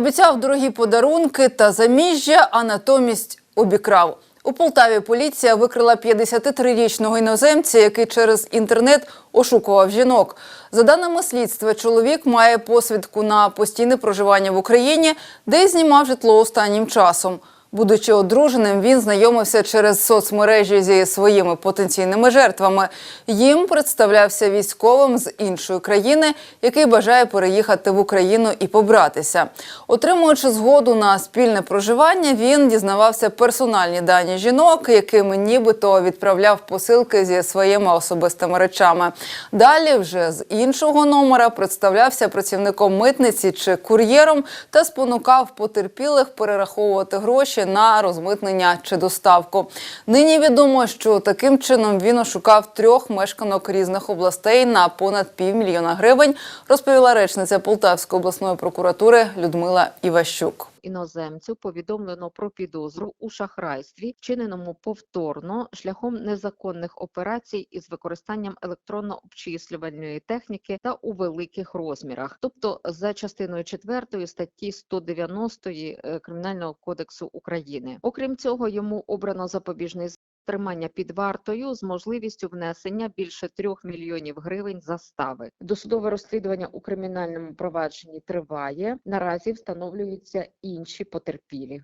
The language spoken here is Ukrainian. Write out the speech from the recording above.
Обіцяв дорогі подарунки та заміжжя, а натомість обікрав. У Полтаві поліція викрила 53-річного іноземця, який через інтернет ошукував жінок. За даними слідства, чоловік має посвідку на постійне проживання в Україні, де знімав житло останнім часом. Будучи одруженим, він знайомився через соцмережі зі своїми потенційними жертвами. Їм представлявся військовим з іншої країни, який бажає переїхати в Україну і побратися. Отримуючи згоду на спільне проживання, він дізнавався персональні дані жінок, яким нібито відправляв посилки зі своїми особистими речами. Далі вже з іншого номера представлявся працівником митниці чи кур'єром та спонукав потерпілих перераховувати гроші на розмитнення чи доставку. Нині відомо, що таким чином він ошукав трьох мешканок різних областей на понад півмільйона гривень, розповіла речниця Полтавської обласної прокуратури Людмила Іващук. Іноземцю повідомлено про підозру у шахрайстві, вчиненому повторно шляхом незаконних операцій із використанням електронно-обчислювальної техніки та у великих розмірах, тобто за частиною 4 статті 190 е, Кримінального кодексу України. Окрім цього, йому обрано запобіжний тримання під вартою з можливістю внесення більше трьох мільйонів гривень застави. Досудове розслідування у кримінальному провадженні триває. Наразі встановлюються інші потерпілі.